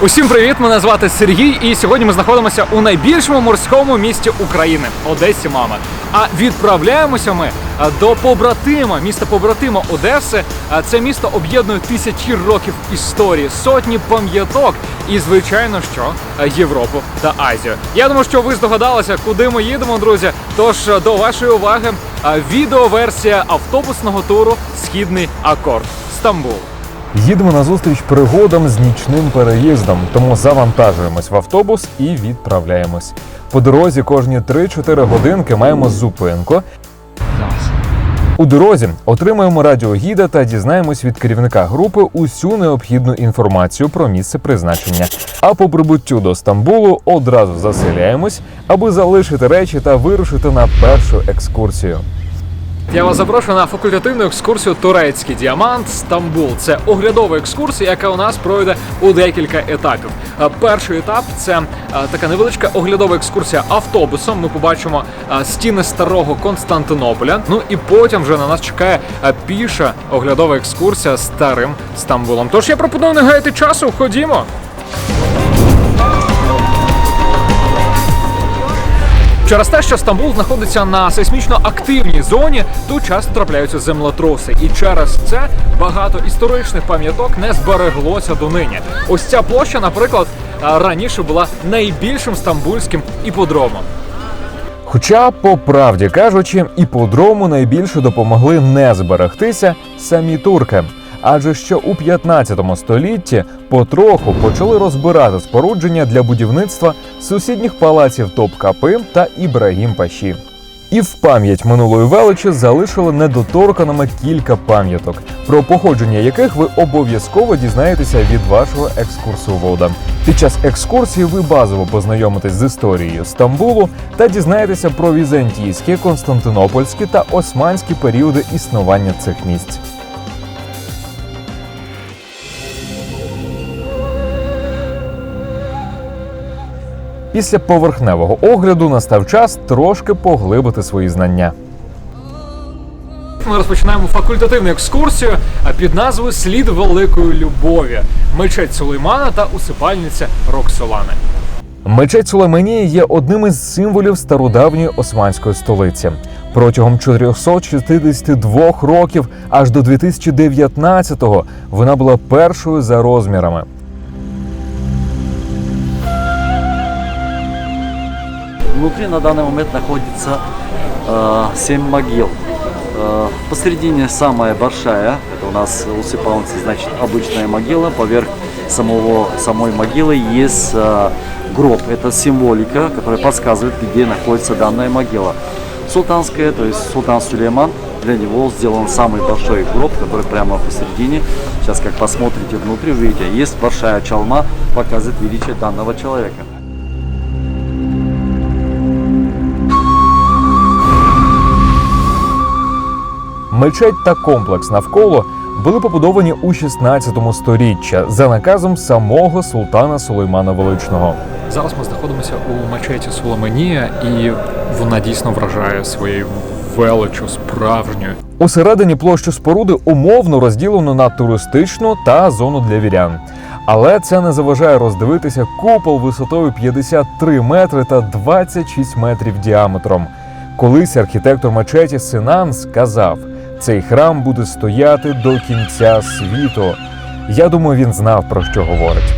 Усім привіт! Мене звати Сергій, і сьогодні ми знаходимося у найбільшому морському місті України Одесі, мама. А відправляємося ми до побратима, міста побратима Одеси. Це місто об'єднує тисячі років історії, сотні пам'яток і, звичайно, що Європу та Азію. Я думаю, що ви здогадалися, куди ми їдемо, друзі. Тож до вашої уваги відеоверсія автобусного туру Східний акорд Стамбул. Їдемо на зустріч пригодам з нічним переїздом, тому завантажуємось в автобус і відправляємось. По дорозі кожні 3-4 годинки маємо зупинку. У дорозі отримуємо радіогіда та дізнаємось від керівника групи усю необхідну інформацію про місце призначення. А по прибуттю до Стамбулу одразу заселяємось, аби залишити речі та вирушити на першу екскурсію. Я вас запрошую на факультативну екскурсію Турецький діамант Стамбул. Це оглядова екскурсія, яка у нас пройде у декілька етапів. Е, Перший етап це е, така невеличка оглядова екскурсія автобусом. Ми побачимо е, стіни старого Константинополя. Ну і потім вже на нас чекає піша оглядова екскурсія старим Стамбулом. Тож я пропоную не гаяти часу. Ходімо. Через те, що Стамбул знаходиться на сейсмічно активній зоні, тут часто трапляються землетроси, і через це багато історичних пам'яток не збереглося донині. Ось ця площа, наприклад, раніше була найбільшим стамбульським іподромом. Хоча, по правді кажучи, іподрому найбільше допомогли не зберегтися самі турки. Адже що у 15 столітті потроху почали розбирати спорудження для будівництва сусідніх палаців Топкапи та Ібрагім Паші. І в пам'ять минулої величі залишили недоторканими кілька пам'яток, про походження яких ви обов'язково дізнаєтеся від вашого екскурсовода. Під час екскурсії ви базово познайомитесь з історією Стамбулу та дізнаєтеся про візантійські, константинопольські та османські періоди існування цих місць. Після поверхневого огляду настав час трошки поглибити свої знання. Ми розпочинаємо факультативну екскурсію а, під назвою Слід великої любові, мечеть Сулеймана та усипальниця Роксолани. Мечеть Сулейменії є одним із символів стародавньої османської столиці. Протягом 462 років аж до 2019-го вона була першою за розмірами. Внутри на данный момент находится э, 7 могил. Э, посередине самая большая, это у нас усыпалница, значит обычная могила. Поверх самого, самой могилы есть э, гроб. Это символика, которая подсказывает, где находится данная могила. Султанская, то есть султан Сулейман, для него сделан самый большой гроб, который прямо посередине. Сейчас, как посмотрите внутри, увидите, есть большая чалма, показывает величие данного человека. Мечеть та комплекс навколо були побудовані у 16 сторіччя за наказом самого султана Сулеймана Величного. Зараз ми знаходимося у мечеті Соломенія, і вона дійсно вражає своєю величу справжньою. Усередині площу споруди умовно розділено на туристичну та зону для вірян. Але це не заважає роздивитися купол висотою 53 метри та 26 метрів діаметром. Колись архітектор мечеті Синан сказав: цей храм буде стояти до кінця світу. Я думаю, він знав про що говорить.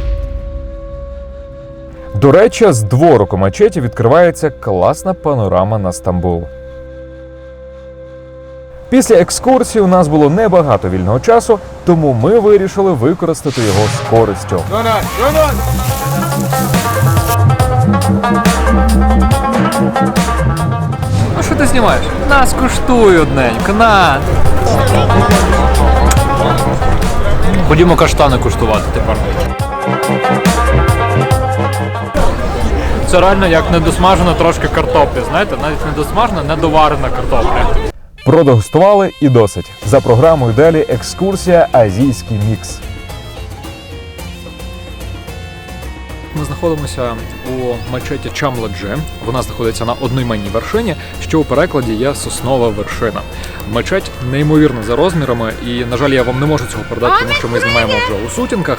До речі, з дворику мечеті відкривається класна панорама на Стамбул. Після екскурсії у нас було небагато вільного часу, тому ми вирішили використати його з користю. Ти знімаєш? На, скуштуй одненько, на. Ходімо каштани куштувати тепер. Це реально як недосмажена трошки картопля. Знаєте, навіть недосмажена, недоварена картопля. Продегустували і досить. За програмою далі екскурсія Азійський мікс. Ми знаходимося у мечеті Чамладжи. Вона знаходиться на одноіменній вершині, що у перекладі є соснова вершина. Мечеть неймовірна за розмірами, і на жаль, я вам не можу цього передати, тому що ми знімаємо вже у сутінках.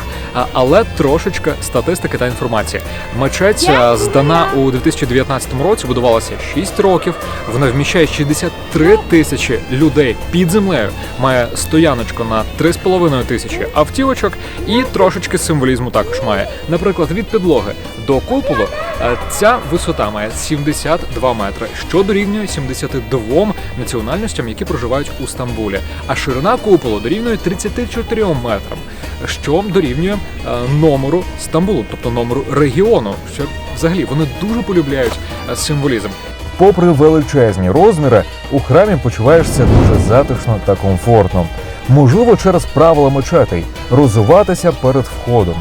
Але трошечки статистики та інформації. Мечеть здана у 2019 році, будувалася 6 років. Вона вміщає 63 тисячі людей під землею, має стояночку на 3,5 тисячі автівочок і трошечки символізму також має. Наприклад, від підлоги до куполу е, ця висота має 72 метри, що дорівнює 72 національностям, які проживають у Стамбулі. А ширина куполу дорівнює 34 метрам, що дорівнює е, номеру Стамбулу, тобто номеру регіону. Що взагалі вони дуже полюбляють е, символізм. Попри величезні розміри, у храмі почуваєшся дуже затишно та комфортно. Можливо, через правила мечетей розуватися перед входом.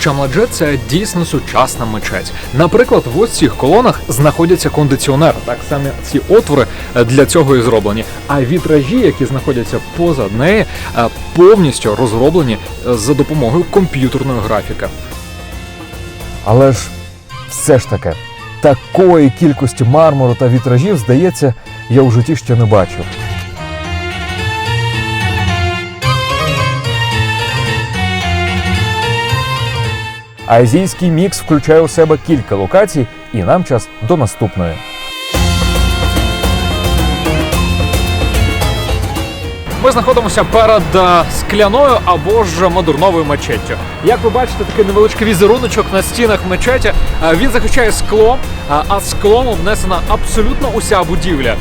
Чамладже це дійсно сучасна мечеть. Наприклад, в ось цих колонах знаходяться кондиціонери. Так само ці отвори е, для цього і зроблені. А вітражі, які знаходяться поза неї, е, повністю розроблені е, за допомогою комп'ютерної графіки. Але ж все ж таки, такої кількості мармуру та вітражів, здається, я у житті ще не бачив. Азійський мікс включає у себе кілька локацій, і нам час до наступної. Ми знаходимося перед е, скляною або ж модерновою мечеттю. Як ви бачите, такий невеличкий візеруночок на стінах мечеті. Е, Він захищає скло, а- а склом обнесена абсолютно уся будівля.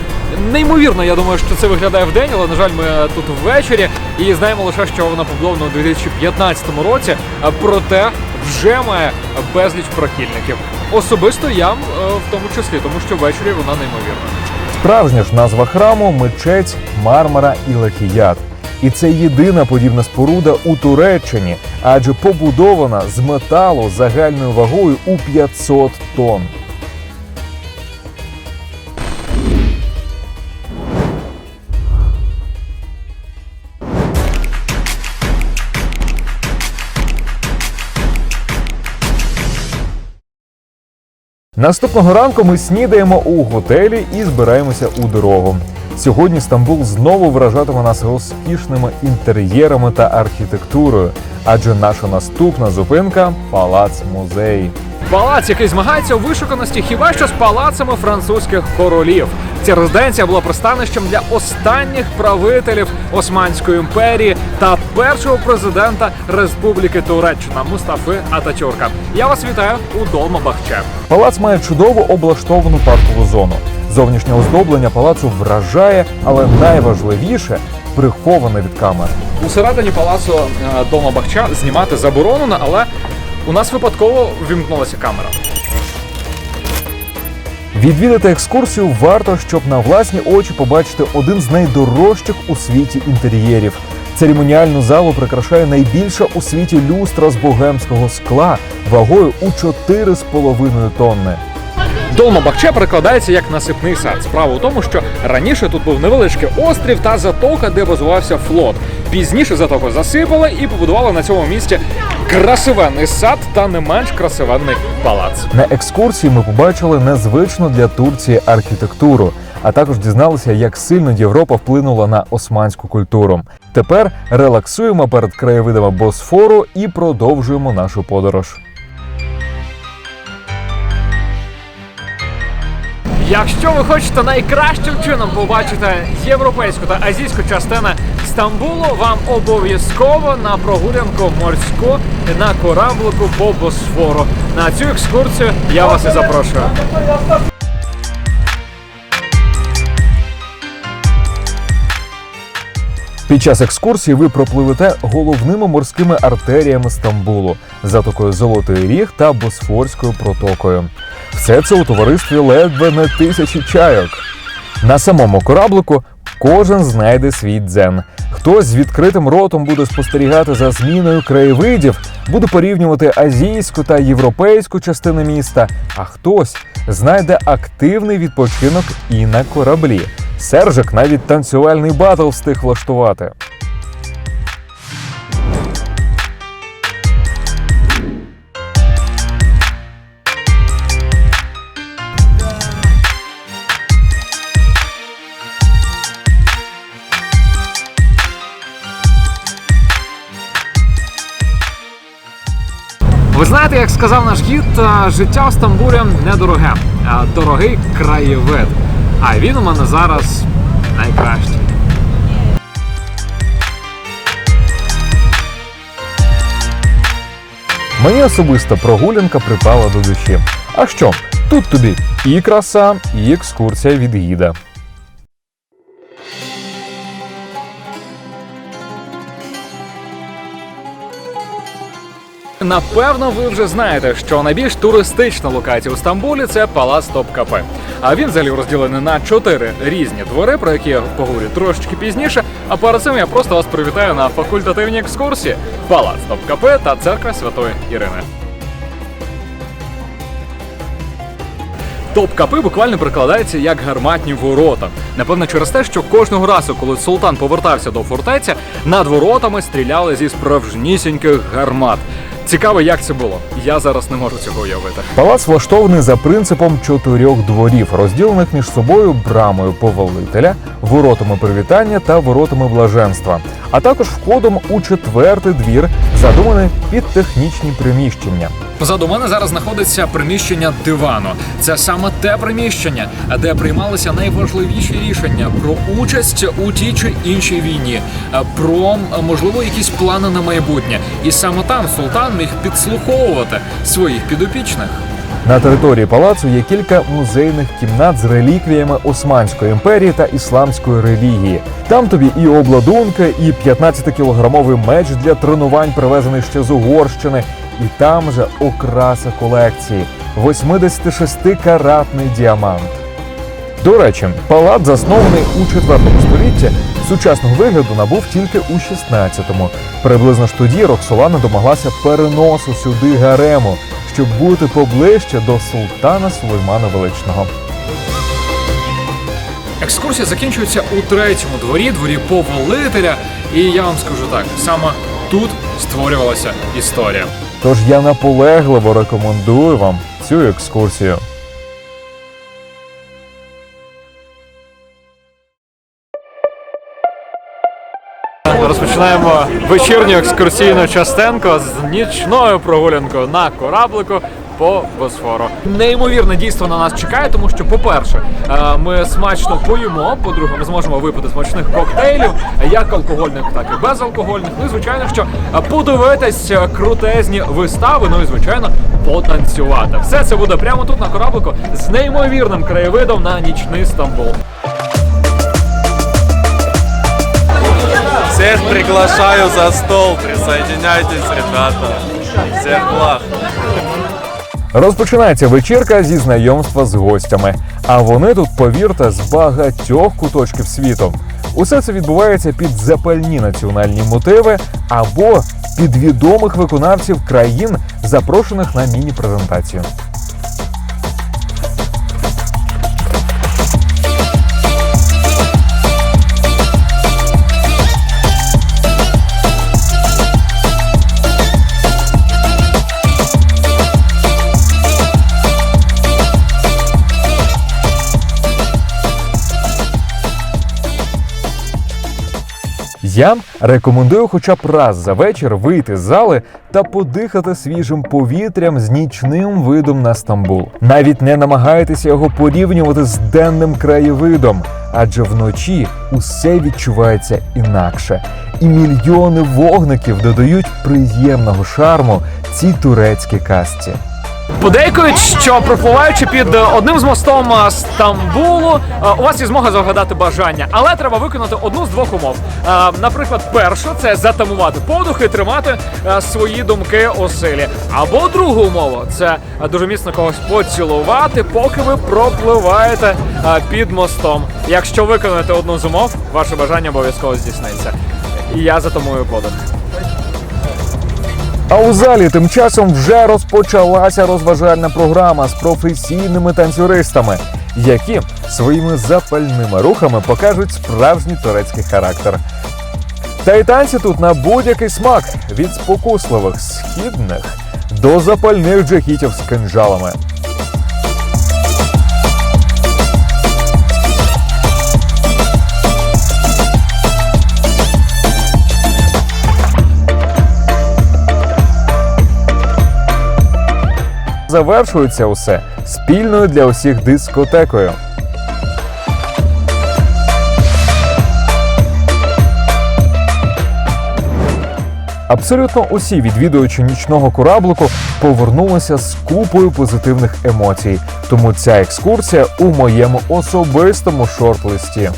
Неймовірно, я думаю, що це виглядає вдень, але на жаль, ми е, тут ввечері і знаємо лише, що вона побудована у 2015 році. е, Проте вже має безліч прихильників. Особисто я е, в тому числі, тому що ввечері вона неймовірна. Справжня ж назва храму мечеть Мармара і Лахіят. І це єдина подібна споруда у Туреччині, адже побудована з металу загальною вагою у 500 тонн. Наступного ранку ми снідаємо у готелі і збираємося у дорогу. Сьогодні Стамбул знову вражатиме нас розкішними інтер'єрами та архітектурою, адже наша наступна зупинка палац музей. Палац, який змагається у вишуканості хіба що з палацами французьких королів. Ця резиденція була пристанищем для останніх правителів Османської імперії та першого президента Республіки Туреччина Мустафи Ататюрка. Я вас вітаю у Долмабахче. Палац має чудово облаштовану паркову зону. Зовнішнє оздоблення палацу вражає, але найважливіше приховане від камер. Усередині палацу е, Долмабахча знімати заборонено, але у нас випадково вімкнулася камера. Відвідати екскурсію варто, щоб на власні очі побачити один з найдорожчих у світі інтер'єрів. Церемоніальну залу прикрашає найбільша у світі люстра з богемського скла вагою у 4,5 тонни. Долмабахче перекладається як насипний сад. Справа у тому, що раніше тут був невеличкий острів та затока, де базувався флот. Пізніше затоку засипали і побудували на цьому місці красивенний сад та не менш красивенний палац. На екскурсії ми побачили незвичну для Турції архітектуру, а також дізналися, як сильно Європа вплинула на османську культуру. Тепер релаксуємо перед краєвидами Босфору і продовжуємо нашу подорож. Якщо ви хочете найкращим чином побачити європейську та азійську частини Стамбулу, вам обов'язково на прогулянку морську на кораблику по Босфору. На цю екскурсію я вас і запрошую. Під час екскурсії ви пропливете головними морськими артеріями Стамбулу, затокою Золотий Ріг та Босфорською протокою. Все це у товаристві ледве не тисячі чайок. На самому кораблику кожен знайде свій дзен. Хтось з відкритим ротом буде спостерігати за зміною краєвидів, буде порівнювати азійську та європейську частини міста, а хтось знайде активний відпочинок і на кораблі. Сержик навіть танцювальний батл встиг влаштувати. Знаєте, як сказав наш гід, е, життя в Стамбулі недороге, а дорогий краєвид. А він у мене зараз найкращий. Мені особисто прогулянка припала до душі. А що? Тут тобі і краса, і екскурсія від гіда. Напевно, ви вже знаєте, що найбільш туристична локація у Стамбулі це палац Топкапе. А він взагалі розділений на чотири різні двори, про які я поговорю трошечки пізніше. А перед цим я просто вас привітаю на факультативній екскурсії Палац Топкапе та церква Святої Ірини. Топкапи буквально прикладається як гарматні ворота. Напевно, через те, що кожного разу, коли султан повертався до фортеці, над воротами стріляли зі справжнісіньких гармат. Цікаво, як це було. Я зараз не можу цього уявити. Палац влаштований за принципом чотирьох дворів, розділених між собою брамою повелителя, воротами привітання та воротами блаженства, а також входом у четвертий двір, задуманий під технічні приміщення. Позаду мене зараз знаходиться приміщення дивану. Це саме те приміщення, де приймалися найважливіші рішення про участь у тій чи іншій війні, е, про можливо якісь плани на майбутнє. І саме там султан міг підслуховувати своїх підопічних. На території палацу є кілька музейних кімнат з реліквіями Османської імперії та ісламської релігії. Там тобі і обладунки, і 15-кілограмовий меч для тренувань, привезений ще з Угорщини, і там же окраса колекції 86-каратний діамант. До речі, палац заснований у 4 столітті, сучасного вигляду набув тільки у 16-му. Приблизно ж тоді Роксолана домоглася переносу сюди гарему, щоб бути поближче до султана Сулеймана Величного. Екскурсія закінчується у третьому дворі, дворі повелителя. І я вам скажу так: саме тут створювалася історія. Тож я наполегливо рекомендую вам цю екскурсію. Розпочинаємо вечірню екскурсійну частинку з нічною прогулянкою на кораблику по Босфору. Неймовірне дійство на нас чекає, тому що, по-перше, е, ми смачно поїмо. По-друге, ми зможемо випити смачних коктейлів, як алкогольних, так і безалкогольних. Ну і звичайно, що подивитись крутезні вистави. Ну і звичайно, потанцювати. Все це буде прямо тут на кораблику з неймовірним краєвидом на нічний Стамбул. Всех приглашаю за стол, присоединяйтесь, ребята. Всех благ. Розпочинається вечірка зі знайомства з гостями. А вони тут, повірте, з багатьох куточків світу. Усе це відбувається під запальні національні мотиви або під відомих виконавців країн, запрошених на міні-презентацію. Я рекомендую хоча б раз за вечір вийти з зали та подихати свіжим повітрям з нічним видом на Стамбул. Навіть не намагайтеся його порівнювати з денним краєвидом, адже вночі усе відчувається інакше, і мільйони вогників додають приємного шарму цій турецькій казці. Подейкують, що пропливаючи під е, одним з мостом е, Стамбулу, е, у вас є змога загадати бажання, але треба виконати одну з двох умов. Наприклад, першу це затамувати подух і тримати свої думки у силі. Або другу умову це дуже міцно когось поцілувати, поки ви пропливаєте під мостом. Якщо виконаєте одну з умов, ваше бажання обов'язково здійсниться. Я затамую подух. А у залі тим часом вже розпочалася розважальна програма з професійними танцюристами, які своїми запальними рухами покажуть справжній турецький характер. Та й танці тут на будь-який смак від спокусливих східних до запальних джахітів з кинжалами. Завершується усе спільною для усіх дискотекою. Абсолютно усі відвідувачі нічного кораблику повернулися з купою позитивних емоцій. Тому ця екскурсія у моєму особистому шорт-листі.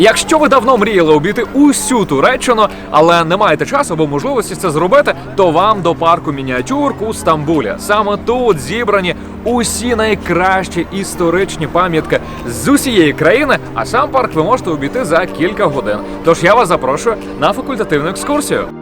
Якщо ви давно мріяли обійти усю Туреччину, але не маєте часу або можливості це зробити, то вам до парку мініатюр у Стамбулі. Саме тут зібрані усі найкращі історичні пам'ятки з усієї країни. А сам парк ви можете обійти за кілька годин. Тож я вас запрошую на факультативну екскурсію.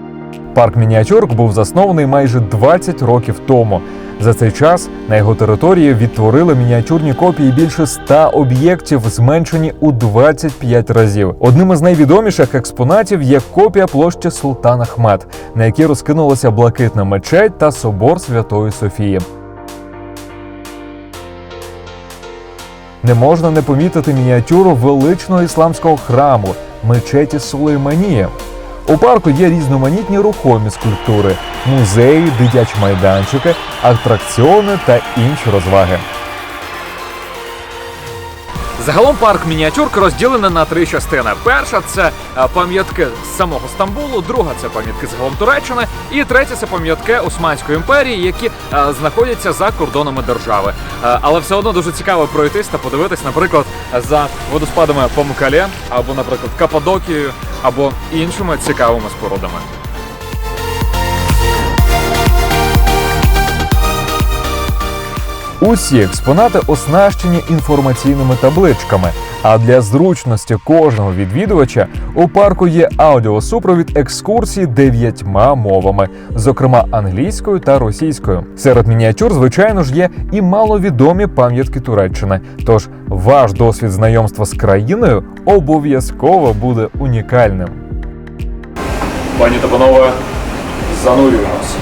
Парк Мініатюрк був заснований майже 20 років тому. За цей час на його території відтворили мініатюрні копії більше 100 об'єктів, зменшені у 25 разів. Одним із найвідоміших експонатів є копія площі Султан Ахмед, на якій розкинулася блакитна мечеть та собор Святої Софії. Не можна не помітити мініатюру величного ісламського храму мечеті Сулейманія. У парку є різноманітні рухомі скульптури, музеї, дитячі майданчики, атракціони та інші розваги. Загалом парк мініатюрк розділений на три частини. Перша це е, пам'ятки з самого Стамбулу, друга це пам'ятки загалом Туреччини, і третя це пам'ятки Османської імперії, які е, знаходяться за кордонами держави. Е, але все одно дуже цікаво пройтись та подивитись, наприклад, за водоспадами Памукале, або, наприклад, Каппадокією, або іншими цікавими спорудами. Усі експонати оснащені інформаційними табличками. А для зручності кожного відвідувача у парку є аудіосупровід екскурсій дев'ятьма мовами, зокрема англійською та російською. Серед мініатюр, звичайно ж, є і маловідомі пам'ятки Туреччини. Тож ваш досвід знайомства з країною обов'язково буде унікальним. Пані та панове, занурюємось.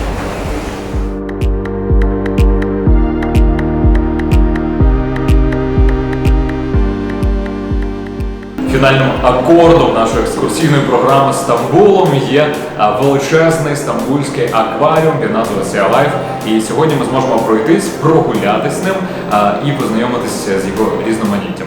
Фінальним акордом нашої екскурсійної програми Стамбулом є величезний стамбульський акваріум під назвою Sea Life. І сьогодні ми зможемо пройтись, прогулятись ним і познайомитися з його різноманіттям.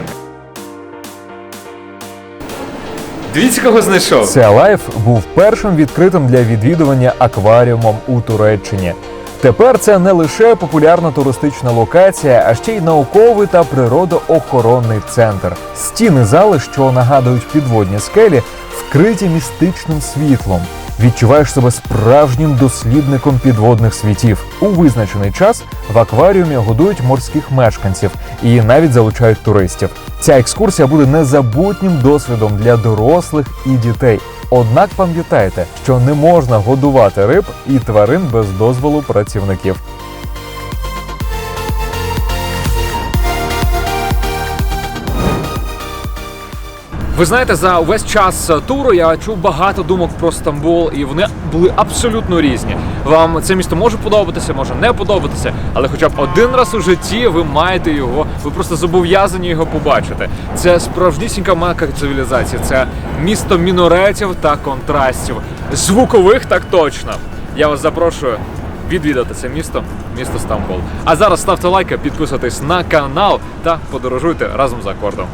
Дивіться, кого знайшов. Sea був першим відкритим для відвідування акваріумом у Туреччині. Тепер це не лише популярна туристична локація, а ще й науковий та природоохоронний центр. Стіни зали, що нагадують підводні скелі, вкриті містичним світлом. Відчуваєш себе справжнім дослідником підводних світів. У визначений час в акваріумі годують морських мешканців і навіть залучають туристів. Ця екскурсія буде незабутнім досвідом для дорослих і дітей. Однак пам'ятайте, що не можна годувати риб і тварин без дозволу працівників. Ви знаєте, за увесь час туру я чув багато думок про Стамбул, і вони були абсолютно різні. Вам це місто може подобатися, може не подобатися, але хоча б один раз у житті ви маєте його, ви просто зобов'язані його побачити. Це справжнісінька мека цивілізації, це місто міноретів та контрастів. Звукових так точно. Я вас запрошую відвідати це місто, місто Стамбул. А зараз ставте лайки, підписуйтесь на канал та подорожуйте разом з акордом.